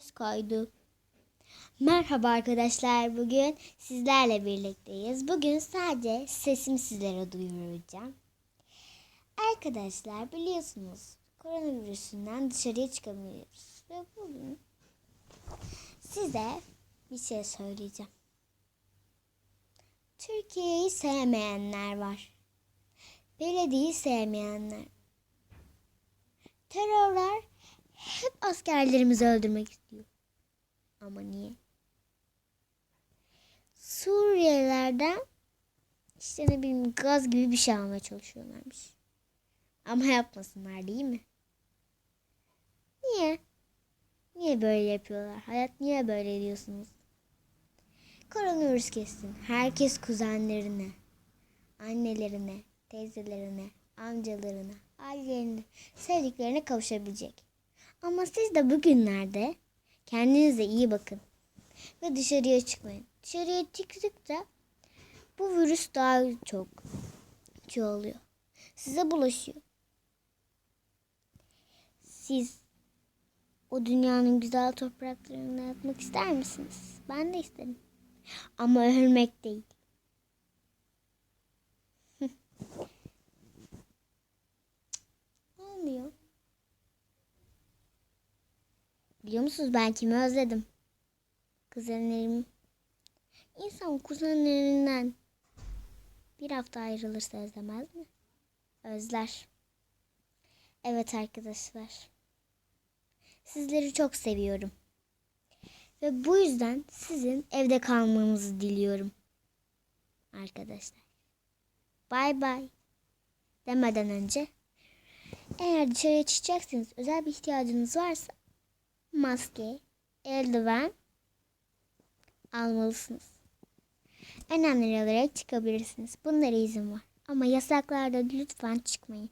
Ses kaydı. Merhaba arkadaşlar. Bugün sizlerle birlikteyiz. Bugün sadece sesimi sizlere duyuracağım. Arkadaşlar biliyorsunuz koronavirüsünden dışarıya çıkamıyoruz. Ve bugün size bir şey söyleyeceğim. Türkiye'yi sevmeyenler var. Belediyeyi sevmeyenler. Terörler askerlerimizi öldürmek istiyor. Ama niye? Suriyelilerden işte ne bileyim gaz gibi bir şey almaya çalışıyorlarmış. Ama yapmasınlar değil mi? Niye? Niye böyle yapıyorlar? Hayat niye böyle diyorsunuz? Koronavirüs kessin. Herkes kuzenlerine, annelerine, teyzelerine, amcalarına, ailelerine, sevdiklerine kavuşabilecek. Ama siz de bugünlerde kendinize iyi bakın. Ve dışarıya çıkmayın. Dışarıya çıktıkça bu virüs daha çok çoğalıyor. Size bulaşıyor. Siz o dünyanın güzel topraklarında yatmak ister misiniz? Ben de isterim. Ama ölmek değil. Biliyor musunuz ben kimi özledim? Kuzenlerim. İnsan kuzenlerinden bir hafta ayrılırsa özlemez mi? Özler. Evet arkadaşlar. Sizleri çok seviyorum. Ve bu yüzden sizin evde kalmanızı diliyorum. Arkadaşlar. Bay bay. Demeden önce eğer dışarıya çıkacaksınız özel bir ihtiyacınız varsa maske, eldiven almalısınız. Önemleri alarak çıkabilirsiniz. Bunlara izin var. Ama yasaklarda lütfen çıkmayın.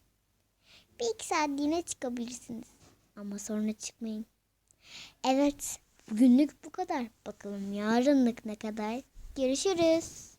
Bir iki saatliğine çıkabilirsiniz. Ama sonra çıkmayın. Evet, bugünlük bu kadar. Bakalım yarınlık ne kadar. Görüşürüz.